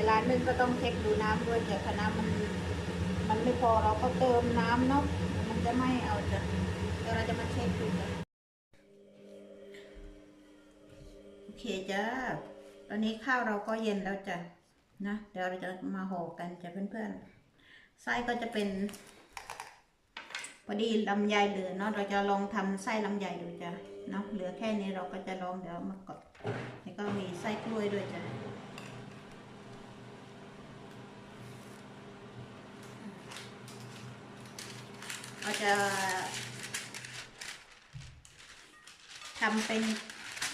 วลานึ่งก็ต้องเช็คดูน้ำด้วยแต่ถ้าน้ำมันมันไม่พอเราก็เติมน้ำเนาะมันจะไม่เอาจ้ะเดี๋ยวเราจะมาเช็คดูจ้ะโอเคจ้าตอนนี้ข้าวเราก็เย็นแล้วจ้ะนะเดี๋ยวเราจะมาห่อกันจ้ะเพื่อนๆไส้ก็จะเป็นพอดีลำไยเหลือเนาะเราจะลองทำไส้ลำไยดูจ้ะเนาะเหลือแค่นี้เราก็จะลองเดี๋ยวมากดแล้วก็มีไส้กล้วยด้วยจ้ะ เราจะทำเป็น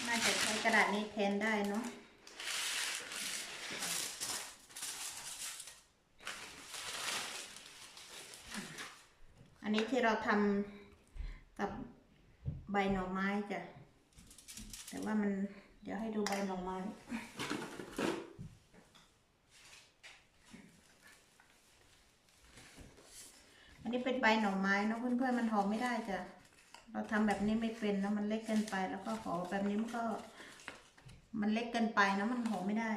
น่าจะใช้กระดาษนี้แทนได้เนาะอันนี้ที่เราทำกับใบหน่อไม้จ้ะแต่ว่ามันเดี๋ยวให้ดูใบหน่อไม้ อันนี้เป็นใบหน่อไม้เนะเพื่อนๆมันห่อไม่ได้จ้ะ เราทำแบบนี้ไม่เป็นนะมันเล็กเกินไป แล้วก็ห่อแบบนี้มันก็ มันเล็กเกินไปนะมันห่อไม่ได้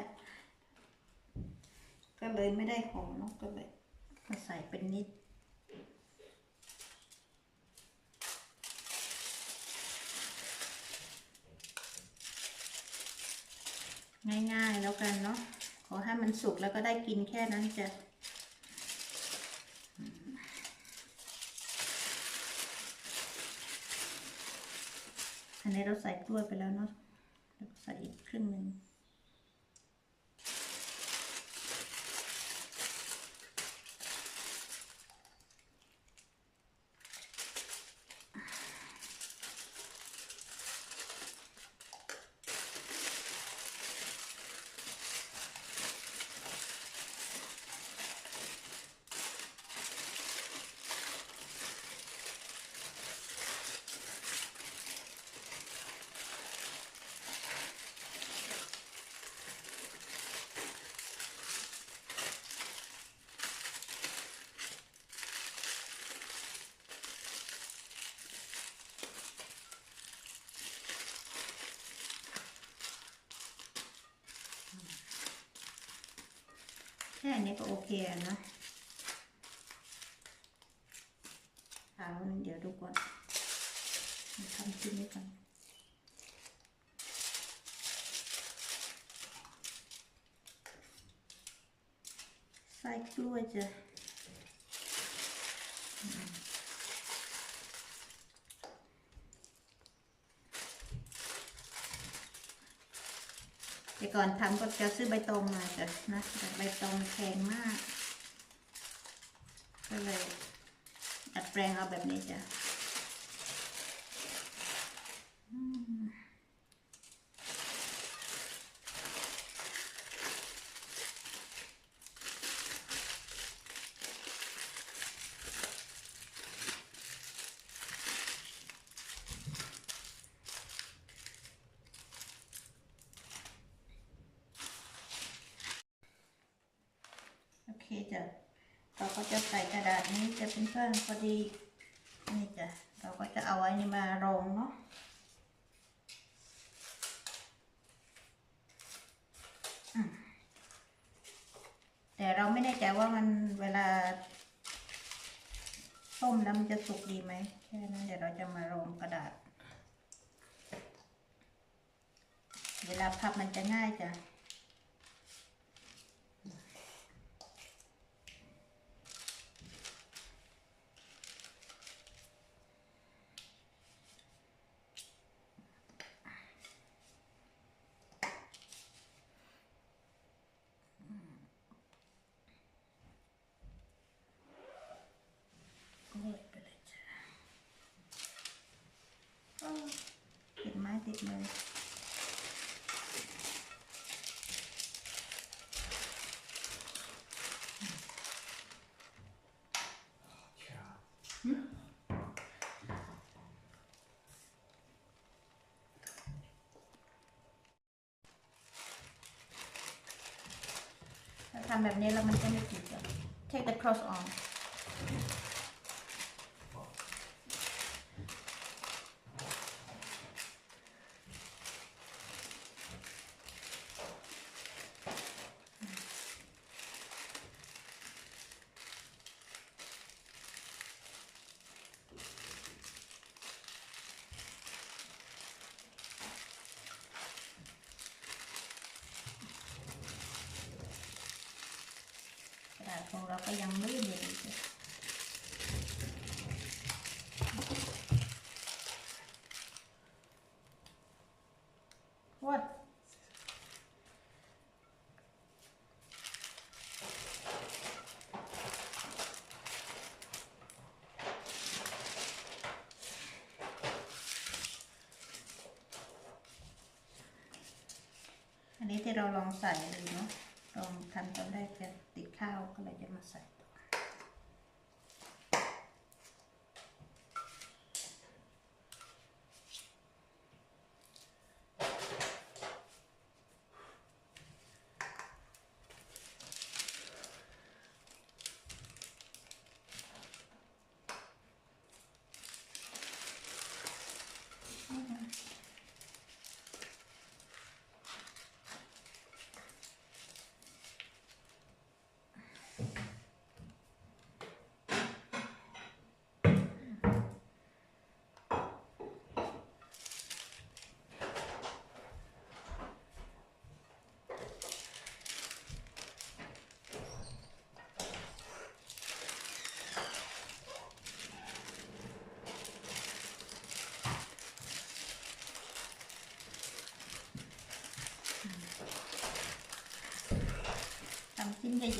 ก็เลยไม่ได้ห่อเนอะก็เลยมาใส่เป็นนิดง่ายๆแล้วกันเนาะขอให้มันสุกแล้วก็ได้กินแค่นั้นจ้ะ อันนี้เราใส่กล้วยไปแล้วเนาะใส่อีกครึ่งหนึ่ง ค่นี้ก็โอเคนะเอาเดี๋ยวดูก่อนทำชิ้นนี้ก่อนใส่กล้วยจ้ะ แต่ก่อนทำก็จะซื้อใบตองมาจ้ะนะแต่ใบตองแพงมาก ก็เลยดัดแปลงเอาแบบนี้จ้ะ โอเคจ้ะเราก็จะใส่กระดาษนี้จะเป็นเพื่อนพอดีนี่จ้ะเราก็จะเอาไว้นี่มารองเนาะแต่เราไม่แน่ใจว่ามันเวลาต้มแล้วมันจะสุกดีไหมแค่นั้นเดี๋ยวเราจะมารองกระดาษ เวลาพับมันจะง่ายจ้ะ โอ้ยไปเลยจ้ะโอ้ย ติดไม้ติดมือถ้าทำแบบนี้แล้วมันจะไม่ติดอะ take the cross on โของเราก็ยังลื่นอยู่เลยวัดอันนี้ที่เราลองใส่ดูเนาะ ลองทำตอนแรกจะติดข้าวก็เลยจะมาใส่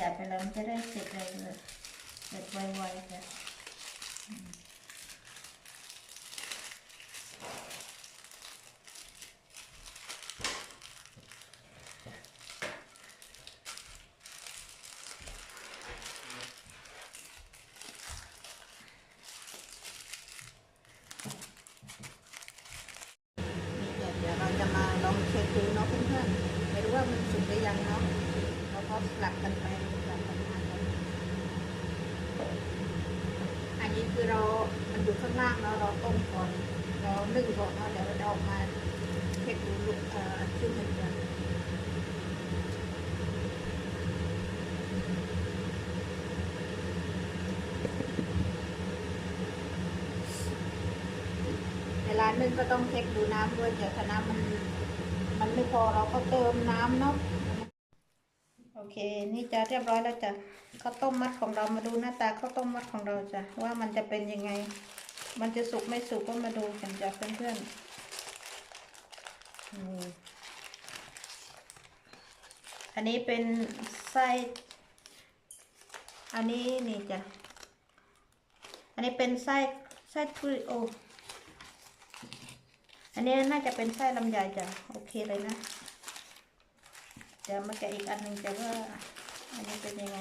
หญ่ๆไปแล้วมันจะได้เสร็จเลยเลยเสร็จไวๆจ้ะอืมนี่เดี๋ยวเราจะมาลองเช็คดูเนาะเพื่อนๆไม่รู้ว่ามันสุกหรือยังเนาะ เราก็สลับกันไปสลับกันมากันอันนี้คือเรา มันอยู่ข้างล่างแล้วเราต้มก่อน เรานึ่งก่อนเนาะเดี๋ยวเราออกมาเช็คดูลูกเอ่อชื่อมันจะเวลานึ่งก็ต้องเช็คดูน้ำด้วยเดี๋ยวถ้าน้ำมัน มันไม่พอเราก็เติมน้ำเนาะ โอเค นี่จะเรียบร้อยแล้วจ้ะข้าวต้มมัดของเรามาดูหน้าตาข้าวต้มมัดของเราจ้ะว่ามันจะเป็นยังไง มันจะสุกไม่สุกก็มาดูกันจ้ะเพื่อนๆนี่อันนี้เป็นไส้อันนี้นี่จ้ะอันนี้เป็นไส้ไส้ทุเรียนโออันนี้น่าจะเป็นไส้ลำไยจ้ะโอเคเลยนะ ดี๋ยวมาแกะอีกอันหนึ่งจะว่าอันนี้เป็นยังไง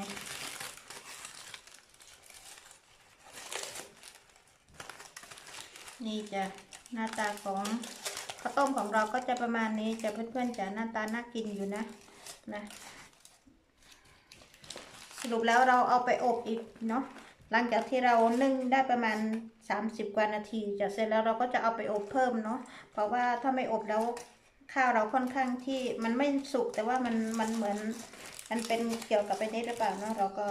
นี่จะหน้าตาของข้าวต้มของเราก็จะประมาณนี้จะเพื่อนๆจะหน้าตาน่ากินอยู่นะนะสรุปแล้วเราเอาไปอบอีกเนาะหลังจากที่เรานึ่งได้ประมาณ 30 กว่านาทีจะเสร็จแล้วเราก็จะเอาไปอบเพิ่มเนาะเพราะว่าถ้าไม่อบแล้ว ข้าวเราค่อนข้างที่มันไม่สุกแต่ว่ามันมันเหมือน มันเป็นเกี่ยวกับไปนี้หรือเปล่าเนาะเราก็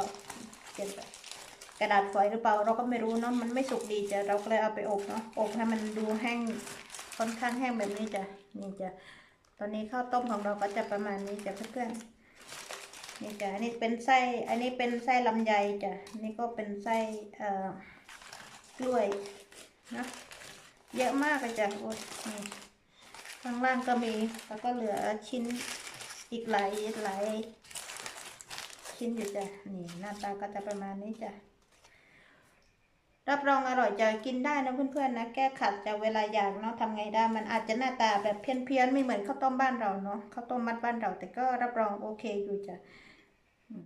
เกี่ยวกับกระดาษฝอยหรือเปล่า เราก็ไม่รู้เนาะมันไม่สุกดีจ้ะเราก็เลยเอาไปอบเนาะอบให้มันดูแห้งค่อนข้างแห้งแบบนี้จ้ะนี่จ้ะตอนนี้ข้าวต้มของเราก็จะประมาณนี้จ้ะเพื่อนๆนี่จ้ะอันนี้เป็นไส้อันนี้เป็นไส้ลำไยจ้ะนี่ก็เป็นไส้เอ่อกล้วยนะเยอะมากเลยจ้ะโอ้ยนี่ ข้างล่างก็มี แล้วก็เหลือชิ้นอีกหลายหลายชิ้นอยู่จ้ะ นี่หน้าตาก็จะประมาณนี้จ้ะ รับรองอร่อยจะกินได้นะเพื่อนๆนะ แก้ขัดจะเวลาอยากเนาะทำไงได้ มันอาจจะหน้าตาแบบเพี้ยนๆไม่เหมือนข้าวต้มบ้านเราเนาะข้าวต้มมัดบ้านเรา แต่ก็รับรองโอเคอยู่จ้ะ